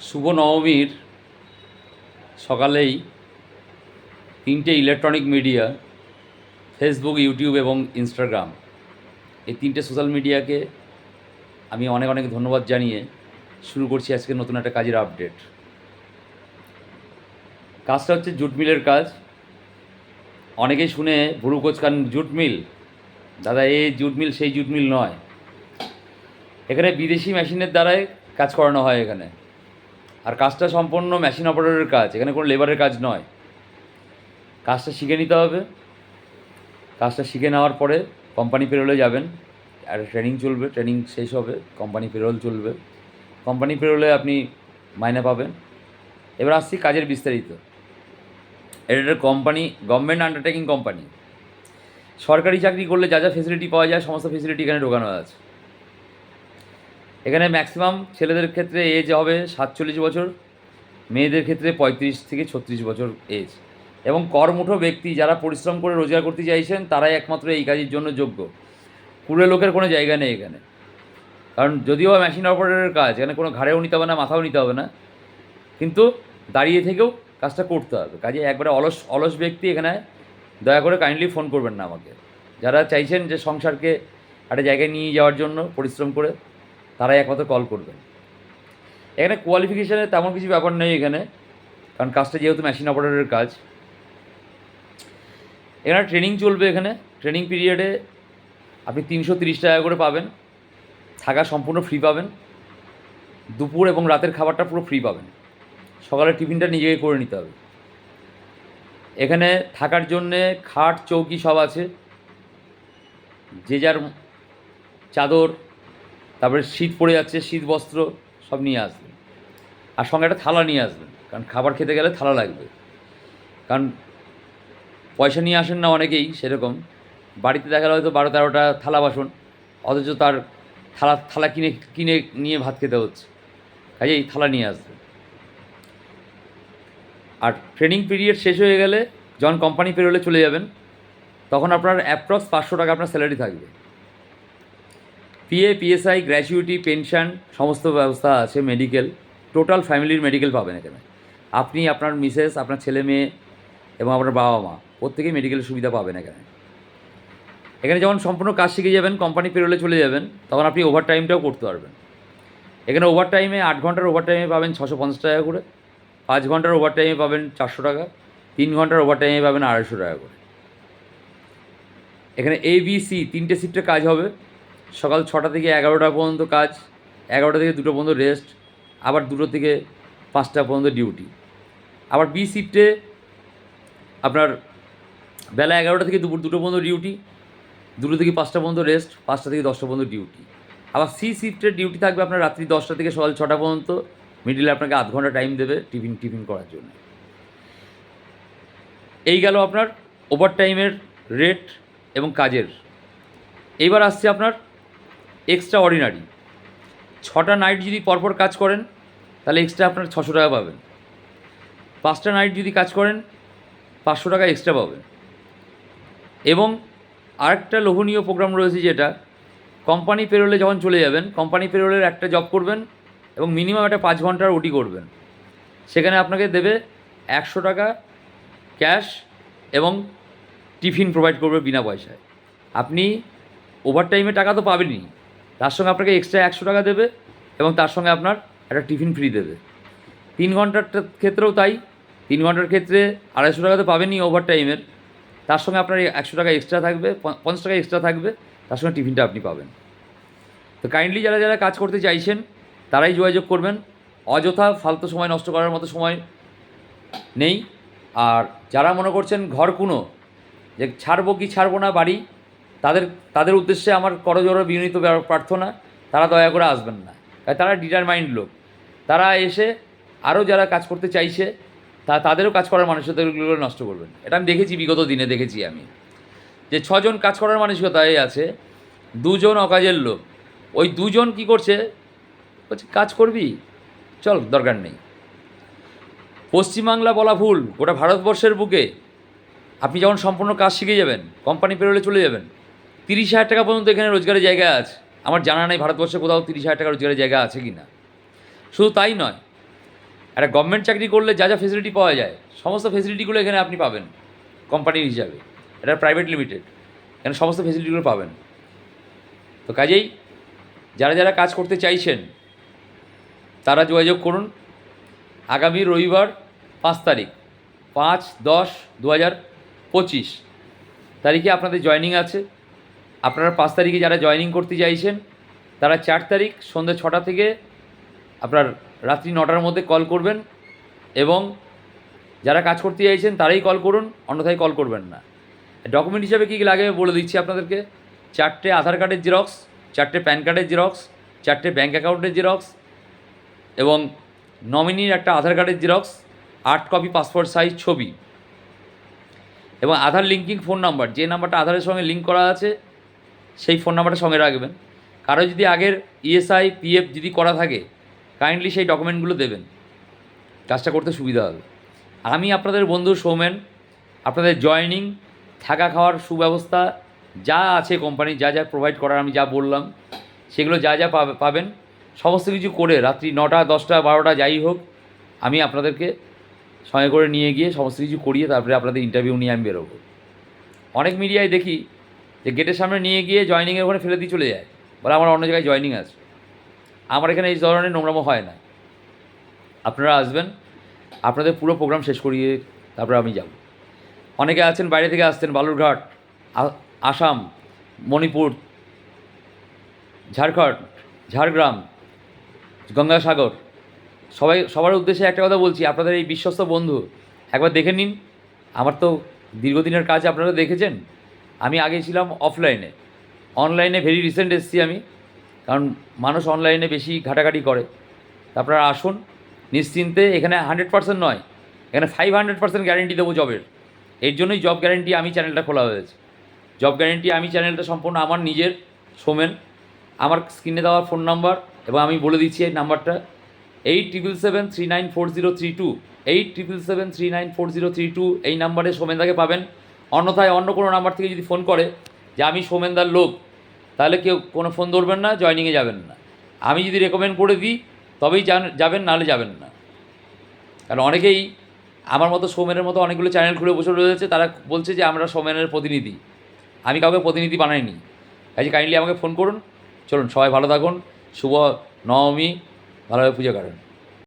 শুভ নবমীর সকালেই তিনটে ইলেকট্রনিক মিডিয়া ফেসবুক ইউটিউব এবং ইনস্টাগ্রাম এই তিনটে সোশ্যাল মিডিয়াকে আমি অনেক অনেক ধন্যবাদ জানিয়ে শুরু করছি আজকে নতুন একটা কাজের আপডেট কাজটা হচ্ছে জুট মিলের কাজ। অনেকেই শুনে ভুরু কোচকান জুট মিল? দাদা এই জুট মিল, সেই জুট মিল নয়। এখানে বিদেশি মেশিনের দ্বারাই কাজ করানো হয় এখানে। আর কাজটা সম্পূর্ণ মেশিন অপারেটরের কাজ, এখানে কোনো লেবারের কাজ নয়। কাজটা শিখে নিতে হবে। কাজটা শিখে নেওয়ার পরে কোম্পানি পেরোলে যাবেন। আর ট্রেনিং চলবে ট্রেনিং শেষ হবে কোম্পানি পেরোল চলবে। কোম্পানি পেরোলে আপনি মাইনে পাবেন। এবার আসছি কাজের বিস্তারিত। এটা একটা কোম্পানি গভর্নমেন্ট আন্ডারটেকিং কোম্পানি সরকারি চাকরি করলে যা যা ফেসিলিটি পাওয়া যায়, সমস্ত ফেসিলিটি এখানে ঢোকানো আছে। এখানে ম্যাক্সিমাম ছেলেদের ক্ষেত্রে এজ হবে সাতচল্লিশ বছর, মেয়েদের ক্ষেত্রে পঁয়ত্রিশ থেকে ছত্রিশ বছর এজ এবং কর্মঠো ব্যক্তি যারা পরিশ্রম করে রোজগার করতে চাইছেন, তারাই একমাত্র এই কাজের জন্য যোগ্য। কুড়ে লোকের কোনো জায়গা নেই এখানে। কারণ যদিও মেশিন অপারেটরের কাজ, এখানে কোনো ঘাড়েও নিতে হবে না, মাথাও নিতে হবে না, কিন্তু দাঁড়িয়ে থেকেও কাজটা করতে হবে। কাজে একবারে অলস অলস ব্যক্তি এখানে দয়া করে কাইন্ডলি ফোন করবেন না আমাকে। যারা চাইছেন যে সংসারকে একটা জায়গায় নিয়ে যাওয়ার জন্য পরিশ্রম করে তারাই একমাত্র কল করবেন। এখানে কোয়ালিফিকেশানে তেমন কিছু ব্যাপার নেই এখানে, কারণ কাজটা যেহেতু মেশিন অপারেটরের কাজ। এখানে ট্রেনিং চলবে এখানে ট্রেনিং পিরিয়ডে আপনি তিনশো তিরিশ টাকা করে পাবেন, থাকা সম্পূর্ণ ফ্রি পাবেন, দুপুর এবং রাতের খাবারটা পুরো ফ্রি পাবেন। সকালের টিফিনটা নিজেকে করে নিতে হবে। এখানে থাকার জন্যে খাট, চৌকি সব আছে। যে যার চাদর তারপরে শীত পড়ে যাচ্ছে, শীত বস্ত্র সব নিয়ে আসবেন আর সঙ্গে একটা থালা নিয়ে আসবেন কারণ খাবার খেতে গেলে থালা লাগবে। কারণ পয়সা নিয়ে আসেন না অনেকেই সেরকম। বাড়িতে দেখা হয়তো বারো তেরোটা থালা বাসন, অথচ তার থালা থালা কিনে কিনে নিয়ে ভাত খেতে হচ্ছে। কাজেই থালা নিয়ে আসবে। আর ট্রেনিং পিরিয়ড শেষ হয়ে গেলে যখন কোম্পানি পেরোলে চলে যাবেন, তখন আপনার অ্যাপ্রক্স পাঁচশো টাকা আপনার স্যালারি থাকবে। পিএ পিএসআই গ্র্যাচুইটি পেনশন সমস্ত ব্যবস্থা আছে মেডিকেল টোটাল ফ্যামিলির মেডিকেল পাবেন এখানে। আপনি আপনার মিসেস আপনার ছেলে মেয়ে এবং আপনার বাবা মা, প্রত্যেকেই মেডিকেলের সুবিধা পাবেন এখানে। এখানে যখন সম্পূর্ণ কাজ শিখে যাবেন কোম্পানি পেরোলে চলে যাবেন, তখন আপনি ওভার টাইমটাও করতে পারবেন। এখানে ওভার টাইমে আট ঘণ্টার ওভার টাইমে পাবেন ছশো পঞ্চাশ টাকা করে, পাঁচ ঘণ্টার ওভার টাইমে পাবেন চারশো টাকা, তিন ঘণ্টার ওভার টাইমে পাবেন আড়াইশো টাকা করে। এখানে এ বি সি তিনটে শিফটে কাজ হবে। সকাল ছটা থেকে এগারোটা পর্যন্ত কাজ, এগারোটা থেকে দুটো পর্যন্ত রেস্ট আবার দুটো থেকে পাঁচটা পর্যন্ত ডিউটি আবার বি শিফটে আপনার বেলা এগারোটা থেকে দুপুর দুটো পর্যন্ত ডিউটি দুটো থেকে পাঁচটা পর্যন্ত রেস্ট পাঁচটা থেকে দশটা পর্যন্ত ডিউটি আবার সি শিফটের ডিউটি থাকবে আপনার রাত্রি দশটা থেকে সকাল ছটা পর্যন্ত মিডিলে আপনাকে আধ ঘণ্টা টাইম দেবে টিফিন টিফিন করার জন্য। এই গেল আপনার ওভার টাইমের রেট এবং কাজের। এইবার আসছে আপনার এক্সট্রা অর্ডিনারি ছটা নাইট যদি পরপর কাজ করেন, তাহলে এক্সট্রা আপনার ছশো টাকা পাবেন। পাঁচটা নাইট যদি কাজ করেন, পাঁচশো টাকা এক্সট্রা পাবেন। এবং আরেকটা লোভনীয় প্রোগ্রাম রয়েছে যেটা কোম্পানি পেরোলে যখন চলে যাবেন কোম্পানি পেরোলের একটা জব করবেন এবং মিনিমাম একটা পাঁচ ঘণ্টার ওটি করবেন। সেখানে আপনাকে দেবে একশো টাকা ক্যাশ এবং টিফিন প্রোভাইড করবে বিনা পয়সায়। আপনি ওভার টাইমে টাকা তো পাবেনই। তার সঙ্গে আপনাকে এক্সট্রা একশো টাকা দেবে এবং তার সঙ্গে আপনার একটা টিফিন ফ্রি দেবে। তিন ঘণ্টার ক্ষেত্রেও তাই। তিন ঘণ্টার ক্ষেত্রে আড়াইশো টাকা তো পাবেনই ওভার টাইমের তার সঙ্গে আপনার একশো টাকা এক্সট্রা থাকবে পঞ্চাশ টাকা এক্সট্রা থাকবে, তার সঙ্গে টিফিনটা আপনি পাবেন। তো কাইন্ডলি যারা যারা কাজ করতে চাইছেন, তারাই যোগাযোগ করবেন। অযথা ফালতু সময় নষ্ট করার মতো সময় নেই। আর যারা মনে করছেন ঘর কোনো, যে ছাড়বো কি ছাড়বো না বাড়ি তাদের তাদের উদ্দেশ্যে আমার করজোর বিনীত প্রার্থনা, তারা দয়া করে আসবেন না। তারা ডিটারমাইন্ড লোক। তারা এসে আরও যারা কাজ করতে চাইছে, তা, তাদেরও কাজ করার মানসিকতাগুলো নষ্ট করবেন এটা আমি দেখেছি, বিগত দিনে দেখেছি আমি। যে ছজন কাজ করার মানসিকতায় আছে, দুজন অকাজের লোক। ওই দুজন কি করছে? বলছে, কাজ করবি? চল, দরকার নেই। পশ্চিমবাংলা বলা ভুল, গোটা ভারতবর্ষের বুকে। আপনি যখন সম্পূর্ণ কাজ শিখে যাবেন, কোম্পানি পেরোলে চলে যাবেন। তিরিশ হাজার টাকা পর্যন্ত এখানে রোজগারের জায়গা আছে। আমার জানা নেই ভারতবর্ষে কোথাও তিরিশ হাজার টাকা রোজগারের জায়গা আছে কি না শুধু তাই নয়, একটা গভর্নমেন্ট চাকরি করলে যা যা ফেসিলিটি পাওয়া যায়, সমস্ত ফেসিলিটিগুলো এখানে আপনি পাবেন কোম্পানির হিসাবে। এটা প্রাইভেট লিমিটেড এখানে সমস্ত ফেসিলিটিগুলো পাবেন। তো কাজেই যারা যারা কাজ করতে চাইছেন, তারা যোগাযোগ করুন আগামী রবিবার পাঁচ তারিখ, পাঁচ দশ দু হাজার পঁচিশ তারিখে আপনাদের জয়নিং আছে। আপনারা পাঁচ তারিখে যারা জয়নিং করতে চাইছেন, তারা চার তারিখ সন্ধ্যে ছটা থেকে আপনার রাত্রি নটার মধ্যে কল করবেন এবং যারা কাজ করতে চাইছেন, তারাই কল করুন, অন্যথায় কল করবেন না। ডকুমেন্ট হিসাবে কী কী লাগে বলে দিচ্ছি আপনাদেরকে। চারটে আধার কার্ডের জেরক্স চারটে প্যান কার্ডের জেরক্স চারটে ব্যাঙ্ক অ্যাকাউন্টের জেরক্স এবং নমিনির একটা আধার কার্ডের জেরক্স আট কপি পাসপোর্ট সাইজ ছবি। এবং আধার লিঙ্কিং ফোন নাম্বার যে নাম্বারটা আধারের সঙ্গে লিঙ্ক করা আছে সেই ফোন নাম্বারটা সঙ্গে রাখবেন। কারও যদি আগের ইএসআই পিএফ যদি করা থাকে কাইন্ডলি সেই ডকুমেন্টগুলো দেবেন। কাজটা করতে সুবিধা হবে। আমি আপনাদের বন্ধু সৌমেন, আপনাদের জয়নিং থাকা খাওয়ার সুব্যবস্থা, যা আছে কোম্পানি যা যা প্রোভাইড করার আমি যা বললাম, সেগুলো যা যা পাবেন। সমস্ত কিছু করে রাত্রি নটা, দশটা, বারোটা, যাই হোক, আমি আপনাদেরকে সঙ্গে করে নিয়ে গিয়ে সমস্ত কিছু করিয়ে তারপরে আপনাদের ইন্টারভিউ নিয়ে আমি বেরোবো। অনেক মিডিয়ায় দেখি যে গেটের সামনে নিয়ে গিয়ে জয়নিংয়ের ওখানে ফেলে দিয়ে চলে যায়। বলে আমার অন্য জায়গায় জয়নিং আছে। আমার এখানে এই ধরনের নোংরামো হয় না। আপনারা আসবেন, আপনাদের পুরো প্রোগ্রাম শেষ করিয়ে তারপরে আমি যাব। অনেকে আছেন, বাইরে থেকে আসছেন, বালুরঘাট আসাম, মণিপুর, ঝাড়খণ্ড, ঝাড়গ্রাম, গঙ্গাসাগর। সবাই, সবার উদ্দেশ্যে একটা কথা বলছি, আপনাদের এই বিশ্বস্ত বন্ধু, একবার দেখে নিন। আমার তো দীর্ঘদিনের কাজ আপনারা দেখেছেন। আমি আগে ছিলাম অফলাইনে অনলাইনে ভেরি রিসেন্ট এসেছি আমি, কারণ মানুষ অনলাইনে বেশি ঘাটাঘাটি করে। আপনারা আসুন, নিশ্চিন্তে এখানে হান্ড্রেড পার্সেন্ট নয়, এখানে ফাইভ হান্ড্রেড পার্সেন্ট গ্যারেন্টি দেবো জবের এর জন্যই জব গ্যারেন্টি আমি চ্যানেলটা খোলা হয়েছে। জব গ্যারেন্টি আমি চ্যানেলটা সম্পূর্ণ আমার নিজের, সোমেন। আমার স্ক্রিনে দেওয়া ফোন নাম্বার এবং আমি বলে দিচ্ছি এই নাম্বারটা eight triple seven three nine four zero three two eight triple seven three nine four zero three two এই নাম্বারে সোমেনদাকে পাবেন। অন্যথায় অন্য কোনো নাম্বার থেকে যদি ফোন করে যে আমি সোমেনদার লোক, তাহলে কেউ কোনো ফোন ধরবেন না জয়নিংয়ে যাবেন না। আমি যদি রেকমেন্ড করে দিই, তবেই যাবেন, নাহলে যাবেন না। কারণ অনেকেই আমার মতো সৌমেনের মতো অনেকগুলো চ্যানেল খুলে বসে রয়েছে, তারা বলছে যে আমরা সৌমেনের প্রতিনিধি। আমি কাউকে প্রতিনিধি বানাইনি। কাজে কাইন্ডলি আমাকে ফোন করুন। চলুন, সবাই ভালো থাকুন। শুভ নবমী। ভালোভাবে পুজো করেন।